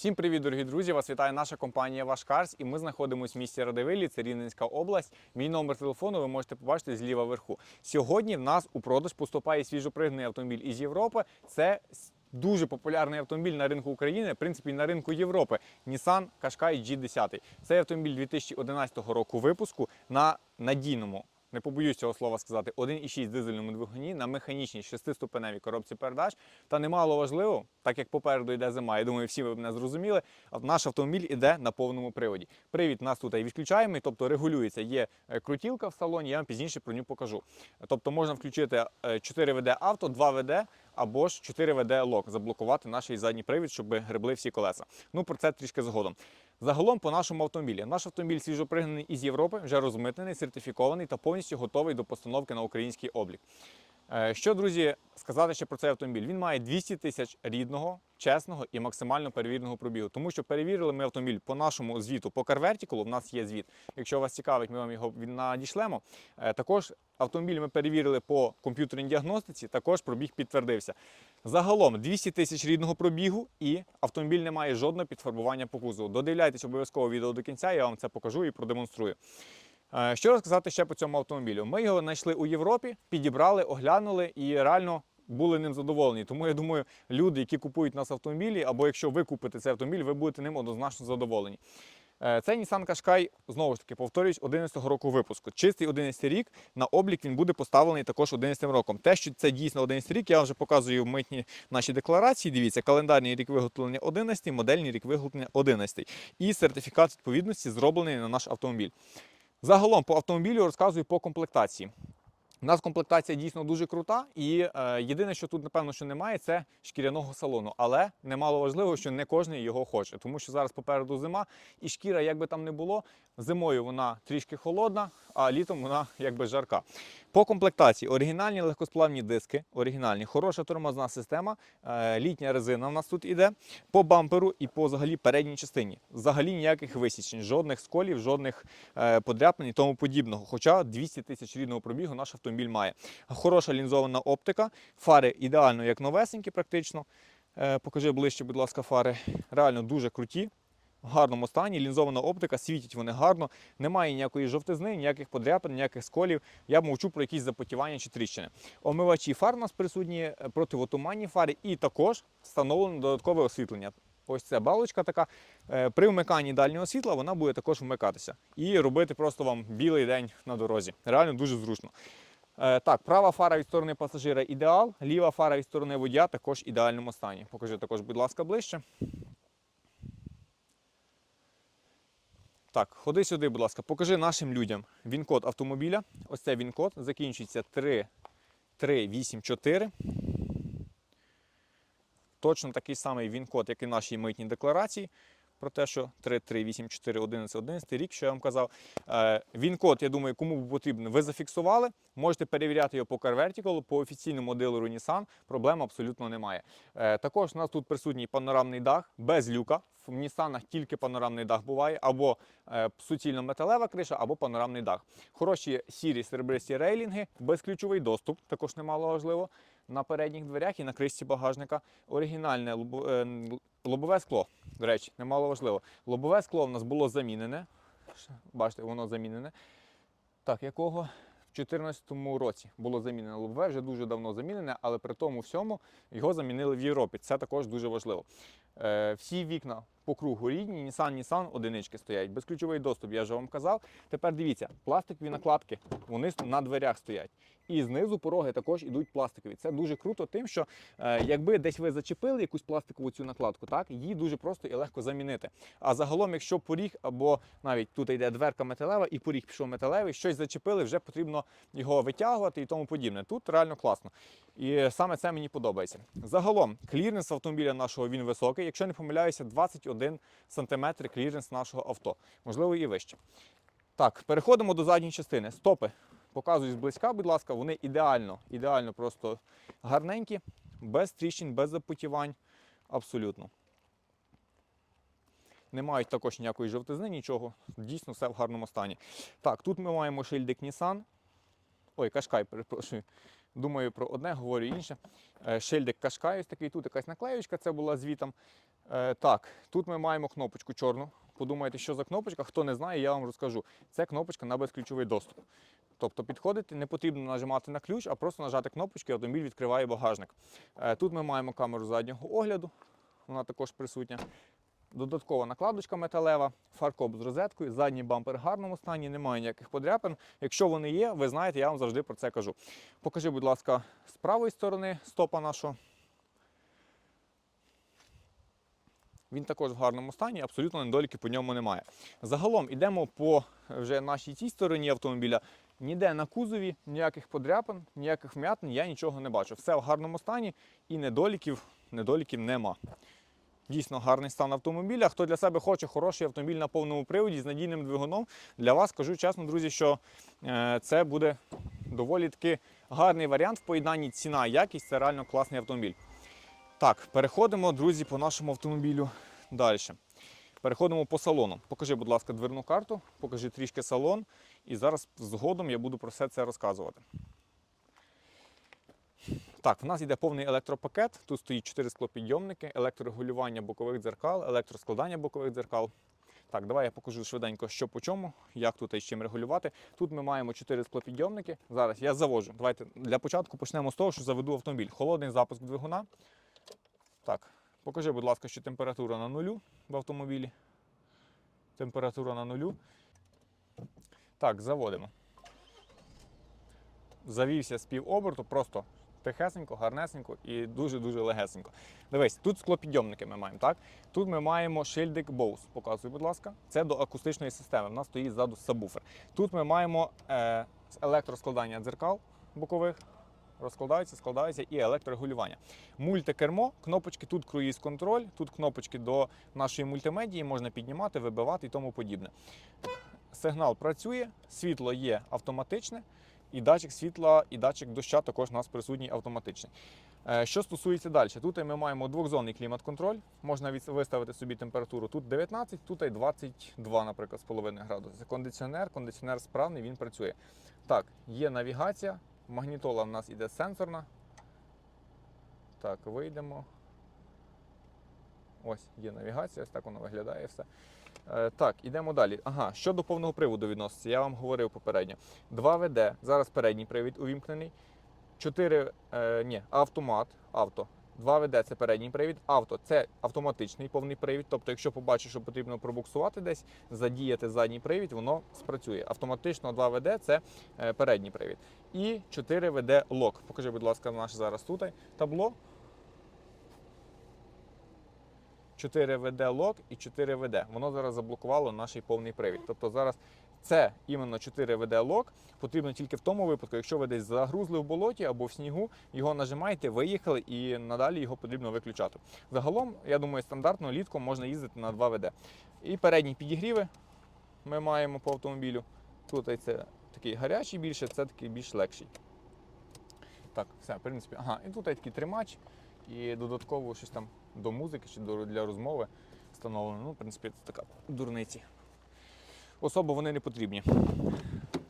Всім привіт, дорогі друзі! Вас вітає наша компанія Ваш Карс, і ми знаходимося в місті Радивилі, це Рівненська область. Мій номер телефону ви можете побачити зліва вверху. Сьогодні в нас у продаж поступає свіжопригнаний автомобіль із Європи. Це дуже популярний автомобіль на ринку України, в принципі, на ринку Європи. Nissan Qashqai G10. Це автомобіль 2011 року випуску на надійному. Не побоюсь цього слова сказати, 1,6 дизельному двигуні на механічній шестиступеневій коробці передач. Та немало важливо, так як попереду йде зима, я думаю, всі ви мене зрозуміли. Наш автомобіль іде на повному приводі. Привід нас тут і відключаємо, тобто регулюється. Є е, крутілка в салоні, я вам пізніше про нього покажу. Тобто можна включити е, 4 ВД авто, 2 ВД або ж 4 ВД лок, заблокувати наш задній привід, щоб гребли всі колеса. Ну про це трішки згодом. Загалом по нашому автомобілі. Наш автомобіль свіжопригнаний із Європи, вже розмитнений, сертифікований та повністю готовий до постановки на український облік. Е, Що, друзі, сказати ще про цей автомобіль? Він має 200 тисяч рідного, чесного і максимально перевіреного пробігу. Тому що перевірили ми автомобіль по нашому звіту по CarVertical, У нас є звіт. Якщо вас цікавить, ми вам його надішлемо. Е, Також автомобіль ми перевірили по комп'ютерній діагностиці. Також пробіг підтвердився. Загалом 200 тисяч рідного пробігу і автомобіль не має жодного підфарбування по кузову. Додивляйтесь обов'язково відео до кінця, я вам це покажу і продемонструю. Е, Що розказати ще по цьому автомобілю? Ми його знайшли у Європі, підібрали, оглянули і реально були ним задоволені. Тому я думаю, люди, які купують нас автомобілі, або якщо ви купите цей автомобіль, ви будете ним однозначно задоволені. Е, Цей Nissan Qashqai, знову ж таки, повторюсь, 11-го року випуску. Чистий 11 рік, на облік він буде поставлений також 11 роком. Те, що це дійсно 11 рік, я вже показую в митній нашій декларації. Дивіться, календарний рік виготовлення 11, модельний рік виготовлення 11. І сертифікат відповідності зроблений на наш автомобіль. Загалом по автомобілю розказую по комплектації. У нас комплектація дійсно дуже крута, і е, єдине, що тут, напевно, що немає, це шкіряного салону. Але немало важливо, що не кожен його хоче, тому що зараз попереду зима, і шкіра, як би там не було, зимою вона трішки холодна, а літом вона якби жарка. По комплектації оригінальні легкосплавні диски, оригінальні, хороша тормозна система, е, літня резина у нас тут іде по бамперу і по взагалі передній частині. Взагалі ніяких висічень, жодних сколів, жодних е, подряпин і тому подібного. Хоча 200 тисяч рідного пробігу наш автомобіль має. Хороша лінзована оптика, фари ідеально як новесенькі, практично. Е, покажи ближче, будь ласка, фари. Реально дуже круті. В гарному стані, лінзована оптика, світять вони гарно, немає ніякої жовтизни, ніяких подряпин, ніяких сколів. Я мовчу про якісь запотівання чи тріщини. Омивачі фар у нас присутні, е, противотуманні фари, і також встановлено додаткове освітлення. Ось ця балочка така. Е, При вмиканні дальнього світла вона буде також вмикатися і робити просто вам білий день на дорозі. Реально дуже зручно. Е, Так, права фара від сторони пасажира ідеал, ліва фара від сторони водія також в ідеальному стані. Покажи також, будь ласка, ближче. Так, ходи сюди, будь ласка, покажи нашим людям він-код автомобіля. Ось це він-код, закінчується 3384. Точно такий самий він-код, як і нашій митній декларації. Про те, що 3384 11 11 рік, що я вам казав. Е, Він-код, я думаю, кому потрібно, ви зафіксували. Можете перевіряти його по CarVertical, по офіційному дилеру Nissan. Проблем абсолютно немає. Е, Також у нас тут присутній панорамний дах без люка. В Нісанах тільки панорамний дах буває, або е, суцільно металева криша, або панорамний дах. Хороші сірі серебристі рейлінги, безключовий доступ, також немало важливо. На передніх дверях і на кришці багажника. Оригінальне е, лобове скло. До речі, немало важливо. Лобове скло в нас було замінене. Бачите, воно замінене. Так, якого? В 2014 році було замінене лобове, вже дуже давно замінене, але при тому всьому його замінили в Європі. Це також дуже важливо. Е, всі вікна по кругу рідні, Nissan, Nissan одинички стоять. Безключовий доступ, я вже вам казав. Тепер дивіться, пластикові накладки, вони на дверях стоять. І знизу пороги також ідуть пластикові. Це дуже круто, тим, що е, якби десь ви зачепили якусь пластикову цю накладку, так її дуже просто і легко замінити. А загалом, якщо поріг або навіть тут йде дверка металева, і поріг пішов металевий, щось зачепили, вже потрібно його витягувати і тому подібне. Тут реально класно. І саме це мені подобається. Загалом, кліренс автомобіля нашого він високий. Якщо не помиляюся, 21 см кліренс нашого авто, можливо, і вище. Так, переходимо до задньої частини. Стопи. Показую зблизька, будь ласка, вони ідеально, ідеально просто гарненькі, без тріщин, без запотівань. Абсолютно. Не мають також ніякої жовтизни, нічого. Дійсно, все в гарному стані. Так, тут ми маємо шильдик Nissan. Ой, Кашкай, перепрошую. Думаю про одне, говорю інше. Е, Шильдик Кашкай, такий тут якась наклеючка, це була звітом. Е, Так, тут ми маємо кнопочку чорну. Подумайте, що за кнопочка. Хто не знає, я вам розкажу. Це кнопочка на безключовий доступ. Тобто підходити, не потрібно нажимати на ключ, а просто нажати кнопочку, і автомобіль відкриває багажник. Е, Тут ми маємо камеру заднього огляду, вона також присутня. Додаткова накладочка металева, фаркоп з розеткою, задній бампер в гарному стані, немає ніяких подряпин. Якщо вони є, ви знаєте, я вам завжди про це кажу. Покажи, будь ласка, з правої сторони стопа нашого. Він також в гарному стані, абсолютно недоліків по ньому немає. Загалом йдемо по вже нашій цій стороні автомобіля. Ніде на кузові ніяких подряпин, ніяких вм'ятин я нічого не бачу. Все в гарному стані і недоліків, недоліків нема. Дійсно гарний стан автомобіля. Хто для себе хоче хороший автомобіль на повному приводі з надійним двигуном, для вас скажу чесно, друзі, що е, це буде доволі таки гарний варіант в поєднанні ціна, якість Це реально класний автомобіль. Так, переходимо, друзі, по нашому автомобілю далі. Переходимо по салону. Покажи, будь ласка, дверну карту, покажи трішки салон, і зараз згодом я буду про все це розказувати. Так, в нас йде повний електропакет. Тут стоїть 4 склопідйомники, електрорегулювання бокових дзеркал, електроскладання бокових дзеркал. Так, давай я покажу швиденько, що по чому, як тут і з чим регулювати. Тут ми маємо 4 склопідйомники. Зараз я завожу. Давайте для початку почнемо з того, що заведу автомобіль. Холодний запуск двигуна. Так, покажи, будь ласка, що температура на нулю в автомобілі. Температура на нулю. Так, заводимо. Завівся з півоберту, просто тихесенько, гарнесенько і дуже-дуже легесенько. Дивись, тут склопідйомники ми маємо, так? Тут ми маємо шильдик Bose, показуй, будь ласка. Це до акустичної системи. В нас стоїть ззаду сабвуфер. Тут ми маємо е, електроскладання дзеркал бокових. Розкладаються, складаються і електрорегулювання. Мультикермо, кнопочки, тут круїз контроль, тут кнопочки до нашої мультимедії, можна піднімати, вибивати і тому подібне. Сигнал працює, світло є автоматичне, і датчик світла, і датчик доща також у нас присутній автоматичний. Е, Що стосується далі, тут ми маємо двохзонний клімат-контроль. Можна виставити собі температуру тут 19, тут і 22, наприклад, з половиною градусів. Кондиціонер, кондиціонер справний, він працює. Так, є навігація, магнітола в нас іде сенсорна. Так, вийдемо. Ось є навігація, ось так воно виглядає все. Е, так, ідемо далі. Ага, щодо повного приводу відноситься, я вам говорив попередньо. 2 ВД, зараз передній привід увімкнений. 4, е, ні, автомат, авто. 2 ВД це передній привід, авто це автоматичний повний привід. Тобто, якщо побачиш, що потрібно пробуксувати десь, задіяти задній привід, воно спрацює. Автоматично 2 ВД це е, передній привід. І 4 ВД лок. Покажи, будь ласка, наше зараз тут табло. 4 ВД лок і 4 ВД. Воно зараз заблокувало наш повний привід. Тобто зараз це іменно 4 ВД лок потрібно тільки в тому випадку, якщо ви десь загрузли в болоті або в снігу, його нажимаєте, виїхали і надалі його потрібно виключати. Загалом, я думаю, стандартно літком можна їздити на 2 ВД. І передні підігріви ми маємо по автомобілю. Тут це такий гарячий більше, це такий більш легший. Так, все, в принципі. Ага, і тут такий тримач, і додатково щось там до музики чи для розмови встановлено. Ну, в принципі, це така дурниці. Особо вони не потрібні.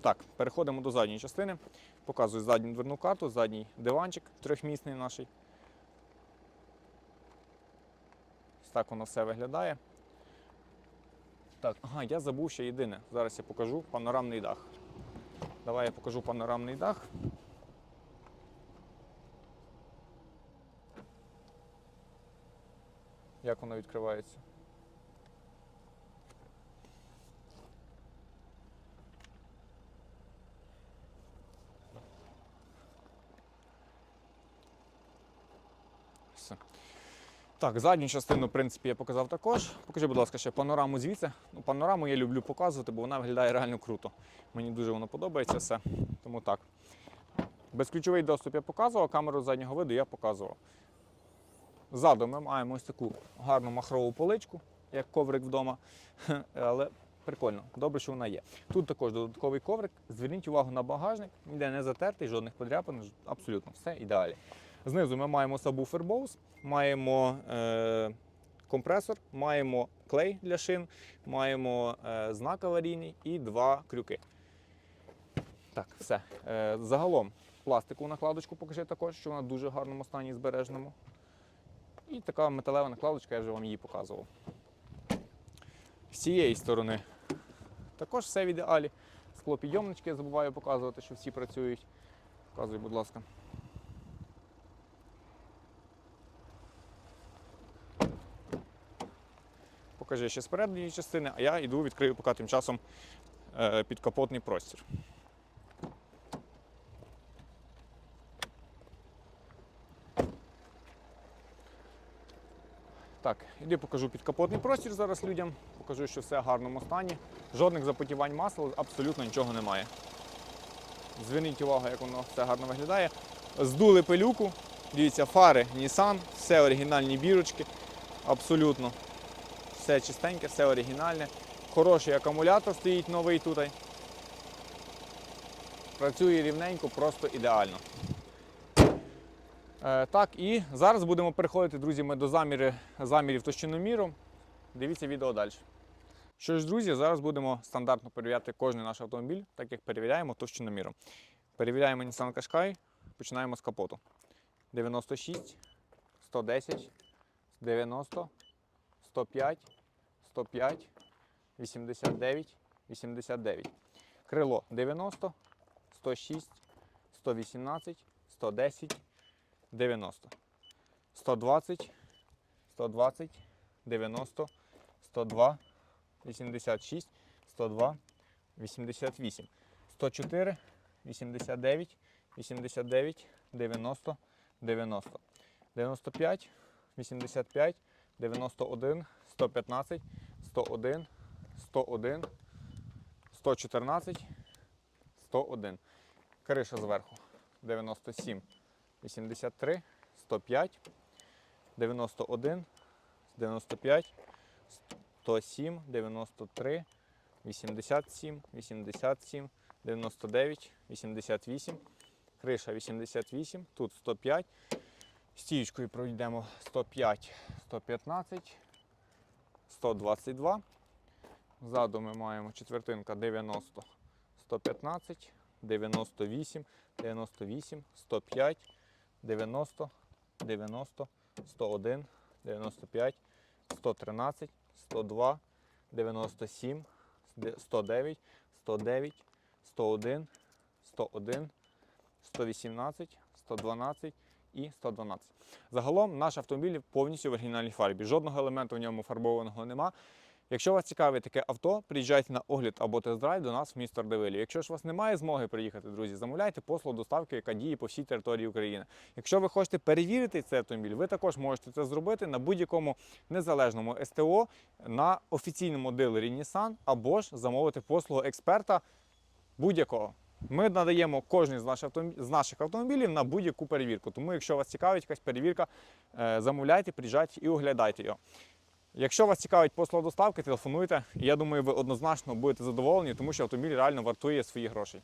Так, переходимо до задньої частини. Показую задню дверну карту, задній диванчик трьохмісний наш. Ось так воно все виглядає. Так, ага, я забув ще єдине. Зараз я покажу панорамний дах. Давай я покажу панорамний дах. Як воно відкривається? Все. Так, задню частину, в принципі, я показав також. Покажи, будь ласка, ще панораму звідси. Ну, панораму я люблю показувати, бо вона виглядає реально круто. Мені дуже воно подобається все. Тому так. Безключовий доступ я показував, камеру заднього виду я показував. Ззаду ми маємо ось таку гарну махрову поличку, як коврик вдома. Але прикольно, добре, що вона є. Тут також додатковий коврик. Зверніть увагу на багажник, ніде не затертий, жодних подряпин, абсолютно все ідеально. Знизу ми маємо сабвуфер Bose, маємо е, компресор, маємо клей для шин, маємо е, знак аварійний і два крюки. Так, все. Е, загалом пластикову накладочку покажи також, що вона в дуже гарному стані збережному. І така металева накладочка, я вже вам її показував. З цієї сторони також все в ідеалі. Склопідйомнички я забуваю показувати, що всі працюють. Показуй, будь ласка. Покажи ще з передньої частини, а я йду відкрию поки тим часом е, підкапотний простір. Так, іди покажу підкапотний простір зараз людям. Покажу, що все в гарному стані. Жодних запотівань масла, абсолютно нічого немає. Зверніть увагу, як воно все гарно виглядає. Здули пилюку. Дивіться, фари Nissan, все оригінальні бірочки. Абсолютно. Все чистеньке, все оригінальне. Хороший акумулятор стоїть новий тут. Працює рівненько, просто ідеально. Е, так, і зараз будемо переходити, друзі, ми до заміри, замірів товщиноміру. Дивіться відео далі. Що ж, друзі, зараз будемо стандартно перевіряти кожен наш автомобіль, так як перевіряємо товщиноміром. Перевіряємо Nissan Qashqai, починаємо з капоту. 96, 110, 90, 105, 105, 89, 89. Крило 90, 106, 118, 110, 90. 120, 120, 90, 102, 86, 102, 88, 104, 89, 89, 90, 90, 95, 85, 91, 115, 101, 101, 114, 101. Криша зверху 97, 83, 105, 91, 95, 107, 93, 87, 87, 99, 88, криша 88, тут 105. Стіючкою пройдемо 105, 115, 122. Ззаду ми маємо четвертинка 90, 115, 98, 98, 105, 90, 90, 101, 95, 113, 102, 97, 109, 109, 101, 101, 118, 112 і 112. Загалом наш автомобіль повністю в оригінальній фарбі. Жодного елементу в ньому фарбованого нема. Якщо вас цікавить таке авто, приїжджайте на огляд або тест-драйв до нас в місто Ардевилі. Якщо ж у вас немає змоги приїхати, друзі, замовляйте послугу доставки, яка діє по всій території України. Якщо ви хочете перевірити цей автомобіль, ви також можете це зробити на будь-якому незалежному СТО на офіційному дилері Nissan або ж замовити послугу експерта будь-якого. Ми надаємо автомобілів, з наших автомобілів на будь-яку перевірку. Тому, якщо вас цікавить якась перевірка, е, замовляйте, приїжджайте і оглядайте його. Якщо вас цікавить послуга доставки, телефонуйте. Я думаю, ви однозначно будете задоволені, тому що автомобіль реально вартує свої гроші.